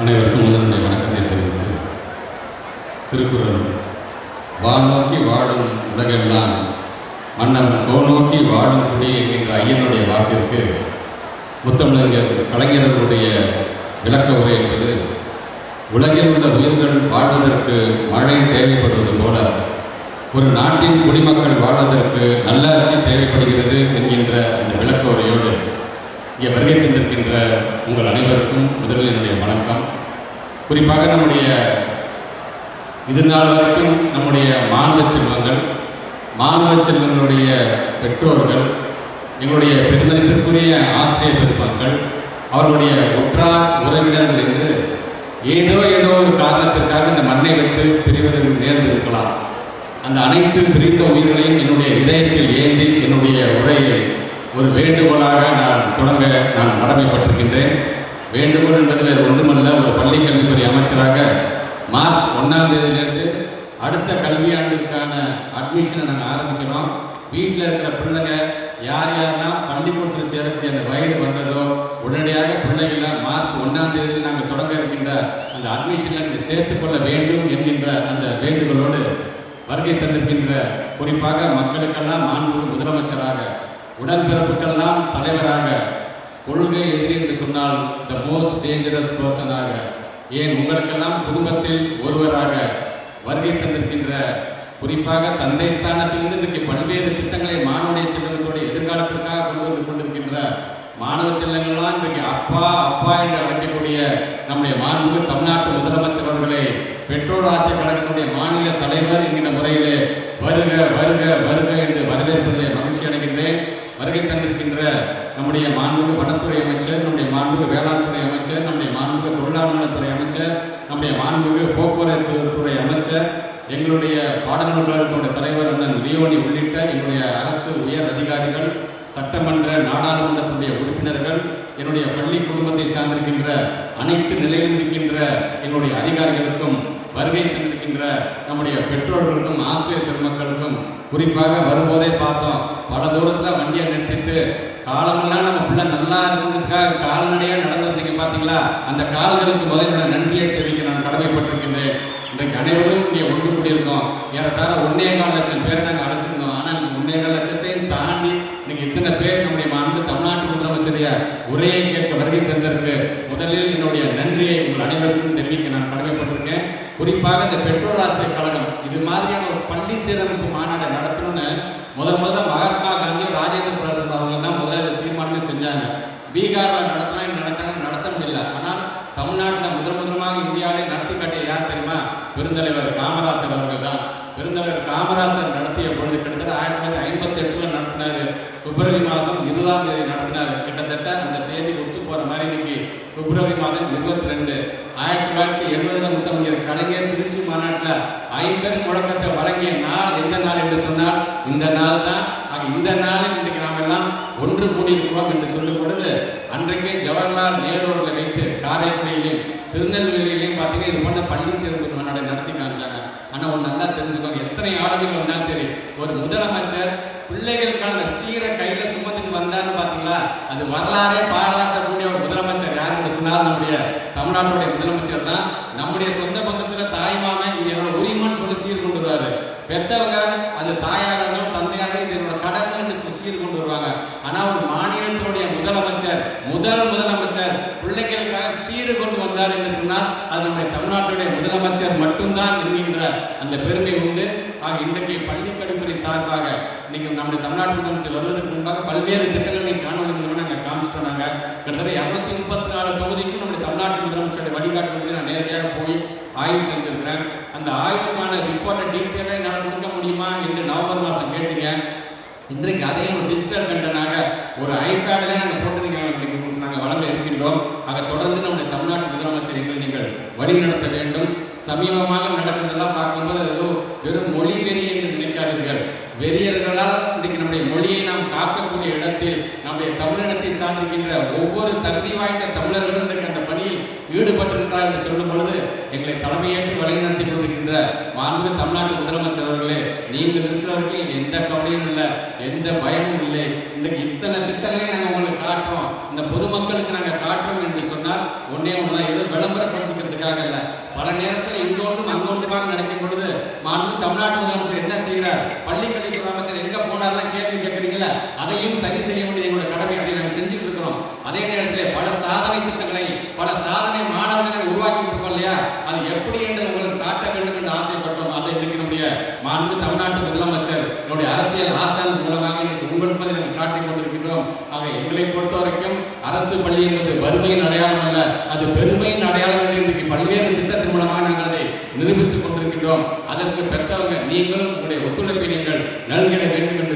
அனைவருக்கும் முதலுடைய வணக்கத்தை தெரிவித்து திருக்குறள் வானோக்கி வாழும் உலகெல்லாம் மன்னவன் கோநோக்கி வாழும் குடி என்கின்ற ஐயனுடைய வாக்கிற்கு முத்தமிழர் கலைஞர்களுடைய விளக்க உரை என்பது உலகில் உள்ள உயிர்கள் வாழ்வதற்கு மழை தேவைப்படுவது போல ஒரு நாட்டின் குடிமக்கள் வாழ்வதற்கு நல்லாட்சி தேவைப்படுகிறது என்கின்ற இங்கே வருகை தந்திருக்கின்ற உங்கள் அனைவருக்கும் முதலில் என்னுடைய வணக்கம். குறிப்பாக நம்முடைய இது நாள் வரைக்கும் நம்முடைய மாணவ செல்வங்கள் மாணவ செல்வங்களுடைய பெற்றோர்கள் எங்களுடைய பெருமதிப்பிற்குரிய ஆசிரியர் பெருமக்கள் அவர்களுடைய ஒற்றார் உறவினர்கள் என்று ஏதோ ஏதோ ஒரு காரணத்திற்காக இந்த மண்ணை விட்டு பிரிவதற்கு நேர்ந்திருக்கலாம். அந்த அனைத்து பிரிந்த உயிர்களையும் என்னுடைய இதயத்தில் ஏந்தி என்னுடைய உரையை ஒரு வேண்டுகோளாக நான் தொடங்க நான் கடமைப்பட்டிருக்கின்றேன். வேண்டுகோள் என்பது வேறு ஒன்றுமல்ல ஒரு பள்ளி கல்வித்துறை அமைச்சராக மார்ச் ஒன்றாம் தேதியிலிருந்து அடுத்த கல்வியாண்டிற்கான அட்மிஷனை நாங்கள் ஆரம்பிக்கிறோம். வீட்டில் இருக்கிற பிள்ளைங்க யார் யாரெல்லாம் பள்ளிக்கூடத்தில் சேரக்கூடிய அந்த வயது வந்ததோ உடனடியாக பிள்ளைகளை மார்ச் ஒன்றாம் தேதியில் நாங்கள் தொடங்க இருக்கின்ற அந்த அட்மிஷனில் நீங்கள் சேர்த்துக்கொள்ள வேண்டும் என்கின்ற அந்த வேண்டுகோளோடு வருகை தந்திருக்கின்ற குறிப்பாக மக்களுக்கெல்லாம் மாண்பு முதலமைச்சராக உடன்பிறப்புக்கெல்லாம் தலைவராக கொள்கை எதிரி என்று சொன்னால் த மோஸ்ட் டேஞ்சரஸ் பர்சனாக ஏன் உங்களுக்கெல்லாம் குடும்பத்தில் ஒருவராக வருகை தந்திருக்கின்ற குறிப்பாக தந்தை ஸ்தானத்திலிருந்து இன்றைக்கு பல்வேறு திட்டங்களை மாணவடைய செல்வத்தோடைய எதிர்காலத்திற்காக கொண்டு வந்து கொண்டிருக்கின்ற மாணவ செல்லங்கள்லாம் இன்றைக்கு அப்பா அப்பா என்று அழைக்கக்கூடிய நம்முடைய மாண்புக்கு தமிழ்நாட்டு முதலமைச்சர் அவர்களே பெற்றோர் ஆசிய கழகத்தினுடைய மாநில தலைவர் என்கிற முறையிலே வருக வருக வருக என்று வரவேற்பதிலே மகிழ்ச்சி அடைகின்றேன். வருகை தந்திருக்கின்ற நம்முடைய மாண்புக்கு வனத்துறை அமைச்சர் நம்முடைய மாண்புக்கு வேளாண் துறை அமைச்சர் நம்முடைய மாண்புக்கு தொழிலாளர் நலத்துறை அமைச்சர் நம்முடைய மாண்புக்கு போக்குவரத்து துறை அமைச்சர் எங்களுடைய பாடநூல் கழகத்தினுடைய தலைவர் அண்ணன் லியோனி உள்ளிட்ட எங்களுடைய அரசு உயர் அதிகாரிகள் சட்டமன்ற நாடாளுமன்றத்தினுடைய உறுப்பினர்கள் என்னுடைய பள்ளி குடும்பத்தை சார்ந்திருக்கின்ற அனைத்து நிலையிலும் இருக்கின்ற எங்களுடைய அதிகாரிகளுக்கும் வருகை தந்திருக்கின்ற நம்முடைய பெற்றோர்களுக்கும் ஆசிரியர் பெருமக்களுக்கும் குறிப்பாக வரும்போதே பார்த்தோம். பல தூரத்தில் வண்டியை நிறுத்திட்டு காலமெல்லாம் நம்ம பிள்ளை நல்லா இருக்கிறதுக்காக கால்நடையாக நடந்து வந்தீங்க பார்த்தீங்களா? அந்த கால்களுக்கு முதலோட நன்றியை தெரிவிக்க நான் கடமைப்பட்டிருக்கின்றேன். இன்றைக்கு அனைவரும் இங்கே ஒன்று கூடியிருக்கோம். ஏறத்தாழ ஒன்னே கால் லட்சம் பேர் நாங்கள் அழைச்சிருந்தோம் ஆனால் ஒன்னே கால் லட்சத்தை இன்னைக்கு இத்தனை பேர் நம்முடைய அன்பு தமிழ்நாட்டு முதலமைச்சரைய உரையை கேட்க வருகை தந்திருக்கு முதலில் என்னுடைய நன்றியை உங்கள் அனைவருக்கும் தெரிவிக்க நான் கடமைப்பட்டிருக்கேன். குறிப்பாக இந்த பெற்றோர் ஆசிரியர் கழகம் இது மாதிரியான ஒரு பள்ளி சீரமைப்பு மாநாடை நடத்தணும்னு முதல் முதல்ல மகாத்மா காந்தி ராஜேந்திர பிரசாத் அவங்க தான் முதல்ல இதை தீர்மானமே செஞ்சாங்க. பீகாரில் நடத்தலாம்னு நினைச்சாங்க நடத்த முடியல. ஆனால் தமிழ்நாட்டில் முதல் முதலமாக இந்தியாவிலே நடத்தி காட்டிய யார் தெரியுமா? பெருந்தலைவர் காமராசர் அவர்கள் தான். பெருந்தலைவர் காமராஜர் நடத்திய பொழுது கிட்டத்தட்ட ஆயிரத்தி தொள்ளாயிரத்தி ஐம்பத்தி எட்டுல நடத்தினார். பிப்ரவரி மாதம் இருபதாம் தேதி நடத்தினார். கிட்டத்தட்ட அந்த தேதி ஒத்து போகிற மாதிரி இன்னைக்கு பிப்ரவரி மாதம் இருபத்தி ரெண்டு. ஆயிரத்தி தொள்ளாயிரத்தி எழுபதுல முத்தமிழர் கலைஞர் திருச்சி மாநாட்டில் ஐம்பெரும் முழக்கத்தை வழங்கிய நாள் எந்த நாள் என்று சொன்னால் இந்த நாள் தான். ஆக இந்த நாளில் இன்றைக்கு நாம் எல்லாம் ஒன்று கூடியிருக்கிறோம் என்று சொல்லும் பொழுது அன்றைக்கே ஜவஹர்லால் நேரு அவர்களை வைத்து காரைக்குடியிலையும் திருநெல்வேலியிலையும் பார்த்தீங்கன்னா இது போன்ற பள்ளி சேர்ந்து மாநாடு நடத்தி ஆனால் ஒன்று நல்லா தெரிஞ்சுக்கோங்க எத்தனை ஆளுமைகள் வந்தாலும் சரி ஒரு முதலமைச்சர் பிள்ளைகளுக்கான சீரை கையில் சுமத்துக்கு வந்தார்னு பார்த்தீங்களா அது வரலாறே பாராட்டக்கூடிய ஒரு முதலமைச்சர் யாருன்னு சொன்னாலும் நம்முடைய தமிழ்நாட்டுடைய முதலமைச்சர் தான். நம்முடைய சொந்த பந்தத்தில் தாய் மாமன் இது என்னோட உரிமைன்னு சொல்லி சீர் கொண்டு வருவாரு. பெத்தவங்க அது தாயாக இருந்தாலும் தந்தையாக இது என்னோட கடமைன்னு சொல்லி சீர் கொண்டு வருவாங்க. ஆனால் ஒரு மாநிலத்தினுடைய முதலமைச்சர் முதல் முதலமைச்சர் பிள்ளைகளுக்காக சீர் கொண்டு வந்தார் என்று சொன்னால் அது நம்முடைய தமிழ்நாட்டுடைய முதலமைச்சர் மட்டும்தான் என்கின்ற அந்த பெருமை உண்டு. ஆக இன்றைக்கு பள்ளிக்கல்வித்துறை சார்பாக இன்னைக்கு நம்முடைய தமிழ்நாட்டு முதலமைச்சர் வருவதற்கு முன்பாக பல்வேறு திட்டங்களை காணொலி மூலமாக நாங்கள் காமிச்சிட்டோம் நாங்கள் கிட்டத்தட்ட இரநூத்தி முப்பத்தி நாலு தொகுதிக்கும் நம்முடைய தமிழ்நாட்டு முதலமைச்சருடைய வழிகாட்டுதல்படி நான் நேரடியாக போய் ஆய்வு செஞ்சிருக்கிறேன். அந்த ஆய்வுக்கான ரிப்போர்ட்டை டீட்டெயிலாக என்னால் கொடுக்க முடியுமா என்று நவம்பர் மாதம் கேட்டீங்க. இன்றைக்கு அதையும் ஒரு டிஜிட்டல் கண்டனாக ஒரு ஐபேடிலே நாங்கள் போட்டு நீங்கள் நாங்கள் வழங்க இருக்கின்றோம். ஆக தொடர்ந்து நம்முடைய எங்களை நீங்கள் வழி நடத்த வேண்டும். சமீபமாக நடக்கிறதெல்லாம் பார்க்கும்போது ஏதோ வெறும் மொழி வெறி என்று நினைக்காதீர்கள். வெறியர்களால் இன்றைக்கு நம்முடைய மொழியை நாம் காக்கக்கூடிய இடத்தில் நம்முடைய தமிழினத்தை சார்ந்திருக்கின்ற ஒவ்வொரு தகுதி வாய்ந்த தமிழர்களும் இன்றைக்கு அந்த பணியில் ஈடுபட்டிருக்கிறார் என்று சொல்லும் பொழுது எங்களை தலைமையேற்று வழிநடத்தி கொண்டிருக்கின்ற மாண்பு தமிழ்நாட்டு முதலமைச்சர் அவர்களே நீங்கள் இருக்கிறவர்கள் எந்த கவலையும் இல்லை எந்த பயமும் இல்லை. இன்றைக்கு இத்தனை திட்டங்களையும் நாங்கள் உங்களுக்கு காட்டுறோம். இந்த பொதுமக்களுக்கு நாங்கள் காட்டுறோம் ஒன்றே சொன்னால் ஒன்று தான் ஏதோ விளம்பரப்படுத்திக்கிறதுக்காக இல்லை. பல நேரத்தில் இங்கொன்றும் அங்கொன்றுமாக நடக்கும் பொழுது மாண்பு தமிழ்நாட்டு முதலமைச்சர் என்ன செய்கிறார்? பள்ளிக்கல்வித்துறை அமைச்சர் எங்க போனார்லாம் கேள்வி கேட்குறீங்களா அதையும் சரி செய்ய வேண்டியது எங்களுடைய கடமை. அதை நாங்கள் செஞ்சுட்டு இருக்கிறோம். அதே நேரத்தில் பல சாதனை திட்டங்களை பல சாதனை மாணவர்களை உருவாக்கி இருக்கோம் இல்லையா? அது எப்படி என்று உங்களுக்கு காட்ட வேண்டும் என்று ஆசைப்பட்டோம். அதை இன்றைக்கு நம்முடைய மாண்பு தமிழ்நாட்டு முதலமைச்சர் என்னுடைய அரசியல் ஆசை மூலமாக இன்னைக்கு உங்களுக்கு அதை நாங்கள் காட்டிக் கொண்டிருக்கின்றோம் ஆக எங்களை பொறுத்த வரைக்கும் அரசு பள்ளி என்பது வறுமையின் அடையாளம் அல்ல அது பெருமையின் அடையாளம் என்று இன்றைக்கு பல்வேறு திட்டத்தின் மூலமாக நாங்கள் அதை நிரூபித்துக் கொண்டிருக்கின்றோம். அதற்கு பெற்றவங்க நீங்களும் உங்களுடைய ஒத்துழைப்பை நீங்கள் நல்கிட வேண்டும் என்று